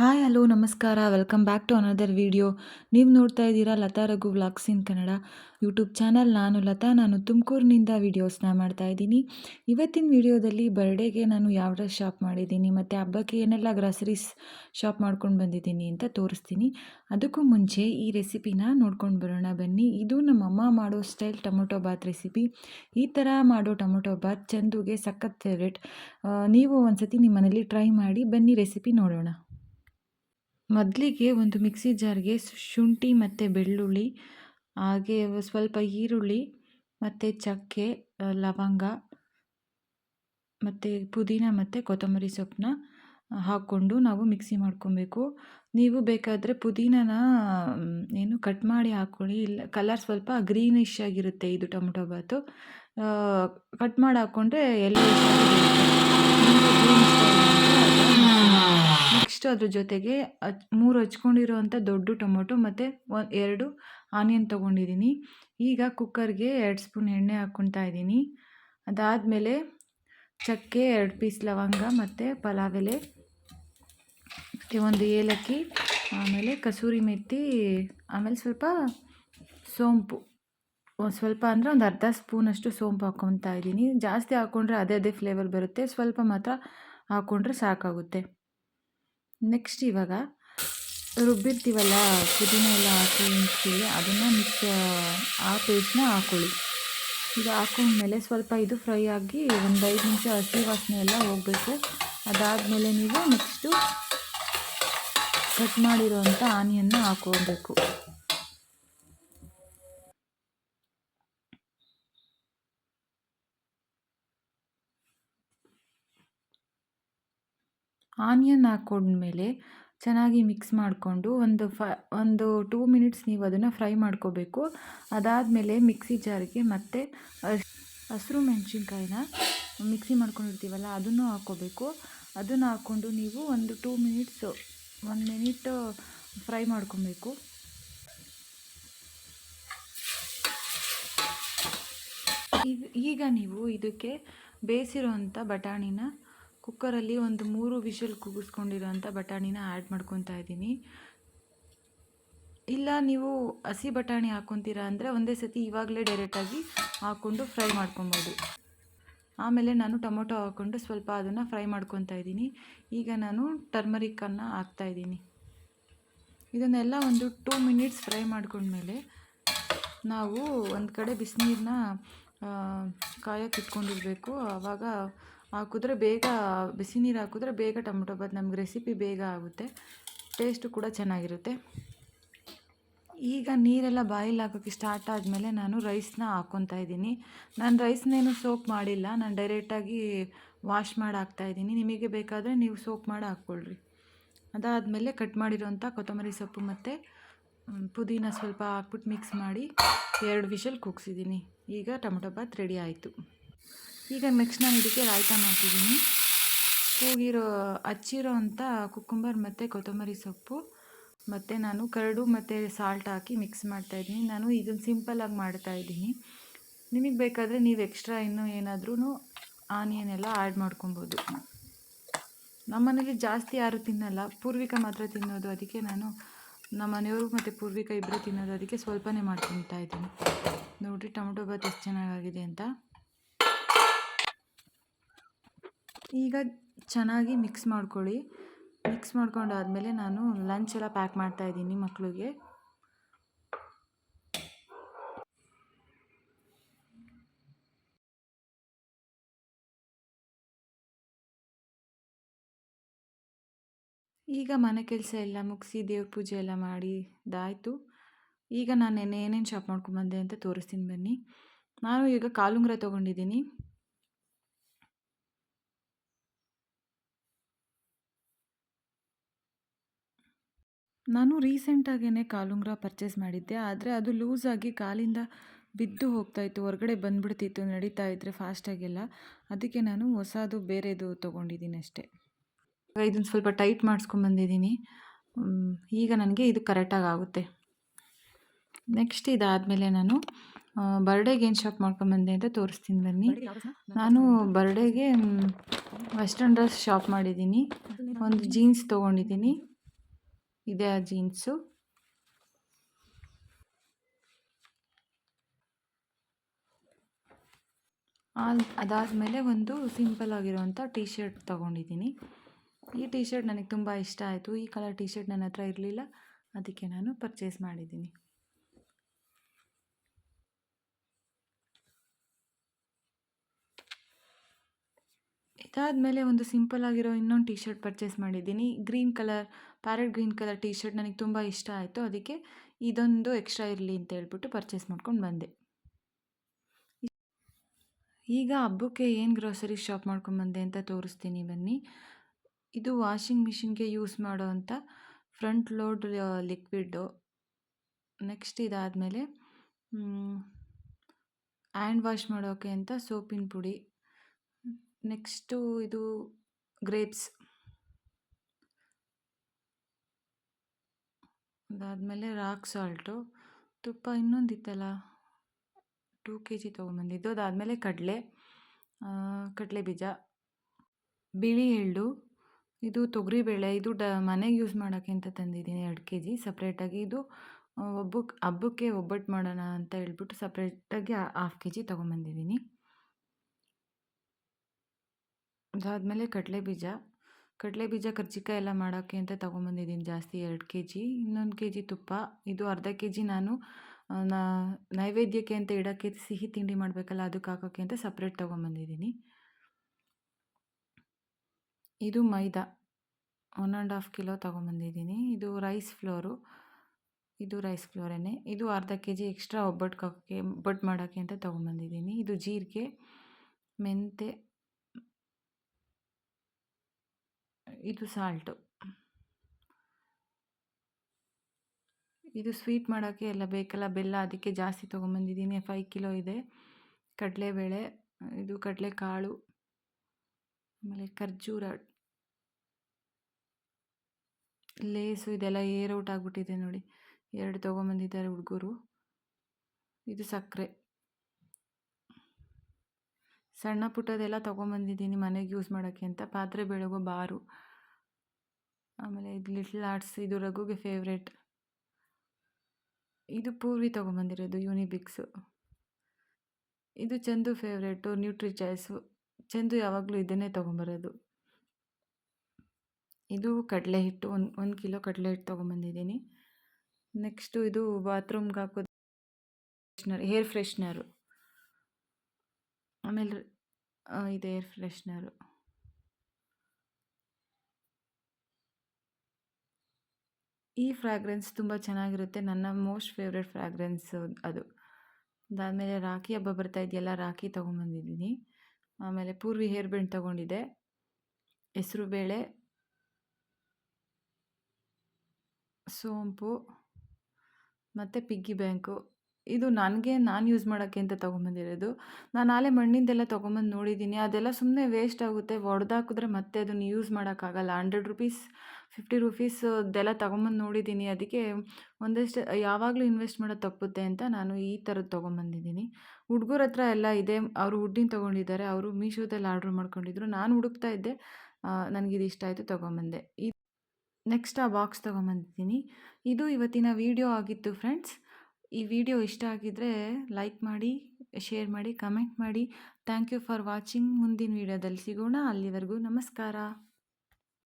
Hi hello, ನಮಸ್ಕಾರ. Welcome back to another video ನೀವು ನೋಡ್ತಾ ಇದ್ದೀರಾ Latha Raghu vlogs in Kannada YouTube channel ನಾನು ಲತಾ, ನಾನು ತುಮಕೂರಿನಿಂದ ವೀಡಿಯೋಸ್ನ ಮಾಡ್ತಾ ಇದ್ದೀನಿ. ಇವತ್ತಿನ ವಿಡಿಯೋದಲ್ಲಿ ಬರ್ಡೇಗೆ ನಾನು ಯಾವ ಡ್ರೆಸ್ ಶಾಪ್ ಮಾಡಿದ್ದೀನಿ, ಮತ್ತು ಹಬ್ಬಕ್ಕೆ ಏನೆಲ್ಲ ಗ್ರಾಸರೀಸ್ ಶಾಪ್ ಮಾಡ್ಕೊಂಡು ಬಂದಿದ್ದೀನಿ ಅಂತ ತೋರಿಸ್ತೀನಿ. ಅದಕ್ಕೂ ಮುಂಚೆ ಈ ರೆಸಿಪಿನ ನೋಡ್ಕೊಂಡು ಬರೋಣ. ಬನ್ನಿ, ಇದು ನಮ್ಮಮ್ಮ ಮಾಡೋ ಸ್ಟೈಲ್ ಟೊಮೊಟೊ ಬಾತ್ ರೆಸಿಪಿ ಈ ಥರ ಮಾಡೋ ಟೊಮೊಟೊ ಬಾತ್ ಚಂದುಗೆ ಸಖತ್ ಫೇವ್ರೆಟ್ ನೀವು ಒಂದ್ಸತಿ ನಿಮ್ಮ ನಿಮ್ಮನೇಲಿ ಟ್ರೈ ಮಾಡಿ, ಬನ್ನಿ ರೆಸಿಪಿ ನೋಡೋಣ. ಮೊದಲಿಗೆ ಒಂದು ಮಿಕ್ಸಿ ಜಾರ್ಗೆ ಶುಂಠಿ ಮತ್ತು ಬೆಳ್ಳುಳ್ಳಿ, ಹಾಗೆ ಸ್ವಲ್ಪ ಈರುಳ್ಳಿ ಮತ್ತು ಚಕ್ಕೆ ಲವಂಗ ಮತ್ತು ಪುದೀನ ಮತ್ತು ಕೊತ್ತಂಬರಿ ಸೊಪ್ಪನ್ನ ಹಾಕ್ಕೊಂಡು ನಾವು ಮಿಕ್ಸಿ ಮಾಡ್ಕೊಬೇಕು. ನೀವು ಬೇಕಾದರೆ ಪುದೀನನ ಏನು ಕಟ್ ಮಾಡಿ ಹಾಕ್ಕೊಳ್ಳಿ ಇಲ್ಲ, ಕಲರ್ ಸ್ವಲ್ಪ ಗ್ರೀನಿಶ್ ಆಗಿರುತ್ತೆ ಇದು ಟೊಮೊಟೊ ಬಾತು. ಕಟ್ ಮಾಡಿ ಹಾಕ್ಕೊಂಡ್ರೆ ಎಲ್ಲ ನೆಕ್ಸ್ಟ್ ಅದ್ರ ಜೊತೆಗೆ ಮೂರು ಹಚ್ಕೊಂಡಿರೋವಂಥ ದೊಡ್ಡ ಟೊಮೊಟೊ ಮತ್ತು ಒ, ಎರಡು ಆನಿಯನ್ ತೊಗೊಂಡಿದ್ದೀನಿ ಈಗ ಕುಕ್ಕರ್ಗೆ ಎರಡು ಸ್ಪೂನ್ ಎಣ್ಣೆ ಹಾಕ್ಕೊತಾ ಇದ್ದೀನಿ ಅದಾದಮೇಲೆ ಚಕ್ಕೆ ಎರಡು ಪೀಸ್ ಲವಂಗ ಮತ್ತು ಪಲಾವ್ ಎಲೆ ಮತ್ತು ಒಂದು ಏಲಕ್ಕಿ, ಆಮೇಲೆ ಕಸೂರಿ ಮೆತ್ತಿ ಆಮೇಲೆ ಸ್ವಲ್ಪ ಸೋಂಪು. ಒಂದು ಸ್ವಲ್ಪ ಅಂದರೆ ಒಂದು ಅರ್ಧ ಸ್ಪೂನಷ್ಟು ಸೋಂಪು ಹಾಕ್ಕೊತಾ ಇದ್ದೀನಿ ಜಾಸ್ತಿ ಹಾಕ್ಕೊಂಡ್ರೆ ಅದೇ ಅದೇ ಫ್ಲೇವರ್ ಬರುತ್ತೆ. ಸ್ವಲ್ಪ ಮಾತ್ರ ಹಾಕ್ಕೊಂಡ್ರೆ ಸಾಕಾಗುತ್ತೆ. ನೆಕ್ಸ್ಟ್ ಇವಾಗ, ರುಬ್ಬಿರ್ತೀವಲ್ಲ, ಪುದೀನ ಎಲ್ಲ ಹಾಕಿ ಮಿಕ್ಸಿಗೆ ಅದನ್ನು ಮಿಕ್ಸ್ ಆ ಪೇಸ್ಟ್ನ ಹಾಕೊಳ್ಳಿ. ಇದು ಹಾಕೊಂಡ್ಮೇಲೆ ಸ್ವಲ್ಪ ಇದು ಫ್ರೈ ಆಗಿ ಒಂದು ಐದು ನಿಮಿಷ ಹಸಿ ವಾಸನೆ ಎಲ್ಲ ಹೋಗಬೇಕು. ಅದಾದಮೇಲೆ ನೀವು ನೆಕ್ಸ್ಟು ಕಟ್ ಮಾಡಿರೋವಂಥ ಆನಿಯನ್ನು ಹಾಕೋಬೇಕು ಆನಿಯನ್ ಹಾಕೊಂಡ್ಮೇಲೆ ಚೆನ್ನಾಗಿ ಮಿಕ್ಸ್ ಮಾಡಿಕೊಂಡು ಒಂದು ಫ, ಒಂದು ಟೂ ಮಿನಿಟ್ಸ್ ನೀವು ಅದನ್ನು ಫ್ರೈ ಮಾಡ್ಕೋಬೇಕು. ಅದಾದಮೇಲೆ ಮಿಕ್ಸಿ ಜಾರಿಗೆ ಮತ್ತೆ ಹಸಿರು ಮೆಣಸಿನ್ಕಾಯಿನ ಮಿಕ್ಸಿ ಮಾಡ್ಕೊಂಡಿರ್ತೀವಲ್ಲ ಅದನ್ನು ಹಾಕ್ಕೋಬೇಕು ಅದನ್ನು ಹಾಕ್ಕೊಂಡು ನೀವು ಒಂದು ಟೂ ಮಿನಿಟ್ಸು, ಒಂದು ಮಿನಿಟ್ ಫ್ರೈ ಮಾಡ್ಕೊಬೇಕು. ಈಗ ನೀವು ಇದಕ್ಕೆ ಬೇಯಿಸಿರೋ ಬಟಾಣಿನ ಕುಕ್ಕರಲ್ಲಿ ಒಂದು ಮೂರು ವಿಷಲ್ ಕೂಗಿಸ್ಕೊಂಡಿರೋಂಥ ಬಟಾಣಿನ ಆ್ಯಡ್ ಮಾಡ್ಕೊತಾ ಇದ್ದೀನಿ. ಇಲ್ಲ, ನೀವು ಹಸಿ ಬಟಾಣಿ ಹಾಕ್ಕೊತೀರಾ ಅಂದರೆ ಒಂದೇ ಸತಿ ಇವಾಗಲೇ ಡೈರೆಕ್ಟಾಗಿ ಹಾಕ್ಕೊಂಡು ಫ್ರೈ ಮಾಡ್ಕೊಬೋದು. ಆಮೇಲೆ ನಾನು ಟೊಮೊಟೊ ಹಾಕ್ಕೊಂಡು ಸ್ವಲ್ಪ ಅದನ್ನು ಫ್ರೈ ಮಾಡ್ಕೊತಾ ಇದ್ದೀನಿ. ಈಗ ನಾನು ಟರ್ಮರಿಕ್ಕನ್ನು ಹಾಕ್ತಾಯಿದ್ದೀನಿ ಇದನ್ನೆಲ್ಲ ಒಂದು ಟೂ ಮಿನಿಟ್ಸ್ ಫ್ರೈ ಮಾಡ್ಕೊಂಡ್ಮೇಲೆ ನಾವು ಒಂದು ಕಡೆ ಬಿಸಿನೀರನ್ನ ಕಾಯಕ್ಕೆ ಇಟ್ಕೊಂಡಿರಬೇಕು. ಆವಾಗ ಹಾಕಿದ್ರೆ ಬೇಗ, ಬಿಸಿ ನೀರು ಹಾಕಿದ್ರೆ ಬೇಗ ಟೊಮೆಟೊ ಬಾತ್ ನಮ್ಗೆ ರೆಸಿಪಿ ಬೇಗ ಆಗುತ್ತೆ. ಟೇಸ್ಟು ಕೂಡ ಚೆನ್ನಾಗಿರುತ್ತೆ. ಈಗ ನೀರೆಲ್ಲ ಬಾಯಿಲ್ ಹಾಕೋಕ್ಕೆ ಸ್ಟಾರ್ಟ್ ಆದಮೇಲೆ ನಾನು ರೈಸ್ನ ಹಾಕ್ಕೊತಾ ಇದ್ದೀನಿ. ನಾನು ರೈಸ್ನೇನು ಸೋಪ್ ಮಾಡಿಲ್ಲ. ನಾನು ಡೈರೆಕ್ಟಾಗಿ ವಾಶ್ ಮಾಡಿ ಹಾಕ್ತಾಯಿದ್ದೀನಿ ನಿಮಗೆ ಬೇಕಾದರೆ ನೀವು ಸೋಪ್ ಮಾಡಿ ಹಾಕ್ಕೊಳ್ರಿ. ಅದಾದಮೇಲೆ ಕಟ್ ಮಾಡಿರೋಂಥ ಕೊತ್ತಂಬರಿ ಸೊಪ್ಪು ಮತ್ತು ಪುದೀನ ಸ್ವಲ್ಪ ಹಾಕ್ಬಿಟ್ಟು ಮಿಕ್ಸ್ ಮಾಡಿ ಎರಡು ವಿಷಲ್ ಕೂಗ್ಸಿದ್ದೀನಿ. ಈಗ ಟೊಮೊಟೊ ಬಾತ್ ರೆಡಿ ಆಯಿತು. ಈಗ ನೆಕ್ಸ್ಟ್ ನಾನು ಇದಕ್ಕೆ ರಾಯ್ತ ಮಾಡ್ತಿದ್ದೀನಿ. ಕೂಗಿರೋ, ಹಚ್ಚಿರೋ ಅಂಥ ಕುಕ್ಕುಂಬರ್ ಮತ್ತು ಕೊತ್ತಂಬರಿ ಸೊಪ್ಪು, ಮತ್ತು ನಾನು ಕರಡು ಮತ್ತು ಸಾಲ್ಟ್ ಹಾಕಿ ಮಿಕ್ಸ್ ಮಾಡ್ತಾಯಿದ್ದೀನಿ ನಾನು ಇದನ್ನು ಸಿಂಪಲ್ಲಾಗಿ ಮಾಡ್ತಾಯಿದ್ದೀನಿ ನಿಮಗೆ ಬೇಕಾದರೆ ನೀವು ಎಕ್ಸ್ಟ್ರಾ ಇನ್ನೂ ಏನಾದ್ರೂ ಆನಿಯನ್ ಎಲ್ಲ ಆ್ಯಡ್ ಮಾಡ್ಕೊಬೋದು. ನಮ್ಮನೇಲಿ ಜಾಸ್ತಿ ಯಾರು ತಿನ್ನಲ್ಲ. ಪೂರ್ವಿಕ ಮಾತ್ರ ತಿನ್ನೋದು. ಅದಕ್ಕೆ ನಾನು ನಮ್ಮ ಮನೆಯವರು ಮತ್ತು ಪೂರ್ವಿಕ ಇಬ್ಬರು ತಿನ್ನೋದು. ಅದಕ್ಕೆ ಸ್ವಲ್ಪನೇ ಮಾಡ್ಕೊತಾ ಇದ್ದೀನಿ. ನೋಡಿರಿ, ಟೊಮೊಟೊ ಭಾತ್ ಎಷ್ಟು ಚೆನ್ನಾಗಾಗಿದೆ ಅಂತ. ಈಗ ಚೆನ್ನಾಗಿ ಮಿಕ್ಸ್ ಮಾಡ್ಕೊಳ್ಳಿ. ಮಿಕ್ಸ್ ಮಾಡ್ಕೊಂಡಾದಮೇಲೆ ನಾನು ಲಂಚ್ ಎಲ್ಲ ಪ್ಯಾಕ್ ಮಾಡ್ತಾಯಿದ್ದೀನಿ ಮಕ್ಕಳಿಗೆ ಈಗ ಮನೆ ಕೆಲಸ ಎಲ್ಲ ಮುಗಿಸಿ ದೇವ್ರ ಪೂಜೆ ಎಲ್ಲ ಮಾಡಿದಾಯಿತು ಈಗ ನಾನು ಏನೇನು ಶಾಪ್ ಮಾಡ್ಕೊಂಬಂದೆ ಅಂತ ತೋರಿಸ್ತೀನಿ ಬನ್ನಿ. ನಾನು ಈಗ ಕಾಲುಂಗ್ರ ತೊಗೊಂಡಿದ್ದೀನಿ. ನಾನು ರೀಸೆಂಟಾಗೇ ಕಾಲುಂಗುರ ಪರ್ಚೇಸ್ ಮಾಡಿದ್ದೆ ಆದರೆ ಅದು ಲೂಸಾಗಿ ಕಾಲಿಂದ ಬಿದ್ದು ಹೋಗ್ತಾಯಿತ್ತು ಹೊರಗಡೆ ಬಂದ್ಬಿಡ್ತಿತ್ತು ನಡೀತಾ ಇದ್ದರೆ ಫಾಸ್ಟಾಗೆಲ್ಲ ಅದಕ್ಕೆ ನಾನು ಹೊಸದು ಬೇರೆದು ತೊಗೊಂಡಿದ್ದೀನಿ ಅಷ್ಟೇ. ಇದನ್ನು ಸ್ವಲ್ಪ ಟೈಟ್ ಮಾಡಿಸ್ಕೊಂಬಂದಿದ್ದೀನಿ ಈಗ ನನಗೆ ಇದು ಕರೆಕ್ಟಾಗಿ ಆಗುತ್ತೆ. ನೆಕ್ಸ್ಟ್ ಇದಾದಮೇಲೆ ನಾನು ಬರ್ಡೇಗೆ ಏನು ಶಾಪ್ ಮಾಡ್ಕೊಂಬಂದೆ ಅಂತ ತೋರಿಸ್ತೀನಿ ಬನ್ನಿ. ನಾನು ಬರ್ಡೇಗೆ ವೆಸ್ಟರ್ನ್ ಡ್ರೆಸ್ ಶಾಪ್ ಮಾಡಿದ್ದೀನಿ. ಒಂದು ಜೀನ್ಸ್ ತೊಗೊಂಡಿದ್ದೀನಿ. ಇದೆ ಆ ಜೀನ್ಸು. ಅದಾದಮೇಲೆ ಒಂದು ಸಿಂಪಲ್ ಆಗಿರೋವಂಥ ಟಿ ಶರ್ಟ್ ತೊಗೊಂಡಿದ್ದೀನಿ. ಈ ಟಿ ಶರ್ಟ್ ನನಗೆ ತುಂಬ ಇಷ್ಟ ಆಯಿತು. ಈ ಕಲರ್ ಟಿ ಶರ್ಟ್ ನನ್ನ ಹತ್ರ ಇರಲಿಲ್ಲ. ಅದಕ್ಕೆ ನಾನು ಪರ್ಚೇಸ್ ಮಾಡಿದ್ದೀನಿ. ಇದಾದಮೇಲೆ ಒಂದು ಸಿಂಪಲ್ ಆಗಿರೋ ಇನ್ನೊಂದು ಟಿ ಶರ್ಟ್ ಪರ್ಚೇಸ್ ಮಾಡಿದ್ದೀನಿ green colour parrot green colour T shirt ನನಗೆ ತುಂಬ ಇಷ್ಟ ಆಯಿತು ಅದಕ್ಕೆ ಇದೊಂದು ಎಕ್ಸ್ಟ್ರಾ ಇರಲಿ ಅಂತ ಹೇಳ್ಬಿಟ್ಟು ಪರ್ಚೇಸ್ ಮಾಡ್ಕೊಂಡು ಬಂದೆ ಈಗ ಹಬ್ಬಕ್ಕೆ ಏನು ಗ್ರೋಸರಿ ಶಾಪ್ ಮಾಡ್ಕೊಂಬಂದೆ ಅಂತ ತೋರಿಸ್ತೀನಿ ಬನ್ನಿ ಇದು ವಾಷಿಂಗ್ ಮಿಷಿನ್ಗೆ ಯೂಸ್ ಮಾಡೋ ಅಂಥ ಫ್ರಂಟ್ ಲೋಡ್ ಲಿಕ್ವಿಡ್ಡು ನೆಕ್ಸ್ಟ್ ಇದಾದಮೇಲೆ ಹ್ಯಾಂಡ್ ವಾಶ್ ಮಾಡೋಕ್ಕೆ ಅಂತ ಸೋಪಿನ ಪುಡಿ ನೆಕ್ಸ್ಟು ಇದು ಗ್ರೇಪ್ಸ್. ಅದಾದಮೇಲೆ ರಾಕ್ ಸಾಲ್ಟು. ತುಪ್ಪ ಇನ್ನೊಂದಿತ್ತಲ್ಲ? ಟೂ ಕೆ ಜಿ ತೊಗೊಂಬಂದಿದ್ದು ಅದಾದಮೇಲೆ ಕಡಲೆ ಕಡಲೆ ಬೀಜ. ಬಿಳಿ ಎಳ್ಳು, ಇದು ತೊಗರಿಬೇಳೆ, ಇದು ಡ, ಮನೆಗೆ ಯೂಸ್ ಮಾಡೋಕ್ಕೆ ಅಂತ ತಂದಿದ್ದೀನಿ ಎರಡು ಕೆ ಜಿ ಸಪ್ರೇಟಾಗಿ ಇದು ಒಬ್ಬಕ್ಕೆ ಹಬ್ಬಕ್ಕೆ ಒಬ್ಬಟ್ಟು ಮಾಡೋಣ ಅಂತ ಹೇಳ್ಬಿಟ್ಟು ಸಪ್ರೇಟಾಗಿ ಹಾಫ್ ಕೆ ಜಿ ತೊಗೊಂಬಂದಿದ್ದೀನಿ. ಅದಾದಮೇಲೆ ಕಡಲೆ ಬೀಜ ಕಡಲೆ ಬೀಜ ಕರ್ಜಿಕಾಯಿ ಎಲ್ಲ ಮಾಡೋಕ್ಕೆ ಅಂತ ತೊಗೊಂಬಂದಿದ್ದೀನಿ ಜಾಸ್ತಿ ಎರಡು ಕೆ ಜಿ ಇನ್ನೊಂದು ಕೆ ಜಿ ತುಪ್ಪ. ಇದು ಅರ್ಧ ಕೆ ಜಿ ನಾನು ನೈವೇದ್ಯಕ್ಕೆ ಅಂತ ಇಡೋಕ್ಕೆ ಸಿಹಿ ತಿಂಡಿ ಮಾಡಬೇಕಲ್ಲ ಅದಕ್ಕೆ ಹಾಕೋಕ್ಕೆ ಅಂತ ಸಪ್ರೇಟ್ ತೊಗೊಂಬಂದಿದ್ದೀನಿ. ಇದು maida, one and half kilo ತೊಗೊಂಬಂದಿದ್ದೀನಿ. ಇದು ರೈಸ್ ಫ್ಲೋರು, ಇದು ರೈಸ್ ಫ್ಲೋರೇನೆ. ಇದು ಅರ್ಧ ಕೆ ಜಿ ಎಕ್ಸ್ಟ್ರಾ ಒಬ್ಬಟ್ಟು ಹಾಕೋಕ್ಕೆ ಒಬ್ಬಟ್ಟು ಮಾಡೋಕ್ಕೆ ಅಂತ ತೊಗೊಂಬಂದಿದ್ದೀನಿ. ಇದು ಜೀರಿಗೆ ಮೆಂತೆ ಇದು ಸಾಲ್ಟು. ಇದು ಸ್ವೀಟ್ ಮಾಡೋಕ್ಕೆ ಎಲ್ಲ ಬೇಕಲ್ಲ, ಬೆಲ್ಲ ಅದಕ್ಕೆ ಜಾಸ್ತಿ ತೊಗೊಂಬಂದಿದ್ದೀನಿ. ಫೈವ್ ಕಿಲೋ ಇದೆ. ಕಡಲೆಬೇಳೆ, ಇದು ಕಡಲೆಕಾಳು, ಆಮೇಲೆ ಖರ್ಜೂರ. ಲೇಸು ಇದೆಲ್ಲ ಏರ್ ಔಟ್ ಆಗಿಬಿಟ್ಟಿದೆ ನೋಡಿ. ಎರಡು ತೊಗೊಂಬಂದಿದ್ದಾರೆ ಹುಡುಗರು. ಇದು ಸಕ್ಕರೆ. ಸಣ್ಣ ಪುಟ್ಟದೆಲ್ಲ ತೊಗೊಂಬಂದಿದ್ದೀನಿ ಮನೆಗೆ ಯೂಸ್ ಮಾಡೋಕ್ಕೆ ಅಂತ. ಪಾತ್ರೆ ಬೆಳಗೋ ಬಾರು. ಆಮೇಲೆ ಇದು ಲಿಟ್ಲ್ ಆರ್ಟ್ಸ್ ಇದು ರಘುಗೆ ಫೇವ್ರೇಟ್ ಇದು ಪೂರ್ವಿ ತೊಗೊಂಬಂದಿರೋದು ಯೂನಿಬಿಕ್ಸು ಇದು Chandu favourite Nutri Choice Chandu ಯಾವಾಗಲೂ ಇದನ್ನೇ ತೊಗೊಂಬರೋದು. ಇದು ಕಡಲೆ ಹಿಟ್ಟು, ಒಂದು ಒಂದು ಕಿಲೋ ಕಡಲೆ ಹಿಟ್ಟು ತೊಗೊಂಬಂದಿದ್ದೀನಿ. ನೆಕ್ಸ್ಟು ಇದು ಬಾತ್ರೂಮ್ಗೆ ಹಾಕೋದು ಫ್ರೆಶ್ನರ್ ಹೇರ್ ಫ್ರೆಶ್ನರು ಆಮೇಲೆ ಇದು ಏರ್ ಫ್ರೆಶ್ನರು ಈ ಫ್ರ್ಯಾಗ್ರೆನ್ಸ್ ತುಂಬ ಚೆನ್ನಾಗಿರುತ್ತೆ. ನನ್ನ ಮೋಸ್ಟ್ ಫೇವ್ರೆಟ್ ಫ್ರಾಗ್ರೆನ್ಸ್ ಅದು. ಅದಾದಮೇಲೆ ರಾಖಿ ಹಬ್ಬ ಬರ್ತಾ ಇದೆಯಲ್ಲ, ರಾಖಿ ತೊಗೊಂಬಂದಿದ್ದೀನಿ ಆಮೇಲೆ ಪೂರ್ವಿ ಹೇರ್ ಬೆಂಡ್ ತೊಗೊಂಡಿದ್ದೆ. ಹೆಸರು ಬೇಳೆ, ಸೋಂಪು, ಮತ್ತು ಪಿಗ್ಗಿ ಬ್ಯಾಂಕು ಇದು ನನಗೆ ನಾನು ಯೂಸ್ ಮಾಡೋಕ್ಕೆ ಅಂತ ತೊಗೊಂಬಂದಿರೋದು. ನಾನು ಆಲೆ ಮಣ್ಣಿಂದೆಲ್ಲ ತೊಗೊಂಬಂದು ನೋಡಿದ್ದೀನಿ. ಅದೆಲ್ಲ ಸುಮ್ಮನೆ ವೇಸ್ಟ್ ಆಗುತ್ತೆ. ಒಡೆದಾಕಿದ್ರೆ ಮತ್ತೆ ಅದನ್ನು ಯೂಸ್ ಮಾಡೋಕ್ಕಾಗಲ್ಲ. ಹಂಡ್ರೆಡ್ ರುಪೀಸ್ ಫಿಫ್ಟಿ ರುಪೀಸದ್ದೆಲ್ಲ ತೊಗೊಂಬಂದು ನೋಡಿದ್ದೀನಿ. ಅದಕ್ಕೆ ಒಂದಷ್ಟು ಯಾವಾಗಲೂ ಇನ್ವೆಸ್ಟ್ ಮಾಡೋದು ತಪ್ಪುತ್ತೆ ಅಂತ ನಾನು ಈ ಥರದ್ದು ತೊಗೊಂಬಂದಿದ್ದೀನಿ. ಹುಡುಗರ ಹತ್ರ ಎಲ್ಲ ಇದೆ. ಅವರು ಹುಡ್ಡಿನ ತೊಗೊಂಡಿದ್ದಾರೆ. ಅವರು ಮೀಶೋದಲ್ಲಿ ಆರ್ಡ್ರ್ ಮಾಡ್ಕೊಂಡಿದ್ರು. ನಾನು ಹುಡುಕ್ತಾ ಇದ್ದೆ. ನನಗಿದು ಇಷ್ಟ ಆಯಿತು ತೊಗೊಂಬಂದೆ. ಈ ನೆಕ್ಸ್ಟ್ ಆ ಬಾಕ್ಸ್ ತೊಗೊಂಬಂದಿದ್ದೀನಿ. ಇದು ಇವತ್ತಿನ ವಿಡಿಯೋ ಆಗಿತ್ತು ಫ್ರೆಂಡ್ಸ್ ಈ ವಿಡಿಯೋ ಇಷ್ಟ ಆಗಿದ್ದರೆ ಲೈಕ್ ಮಾಡಿ, ಶೇರ್ ಮಾಡಿ, ಕಮೆಂಟ್ ಮಾಡಿ. Thank you for watching. ಮುಂದಿನ ವಿಡಿಯೋದಲ್ಲಿ ಸಿಗೋಣ. ಅಲ್ಲಿವರೆಗೂ ನಮಸ್ಕಾರ.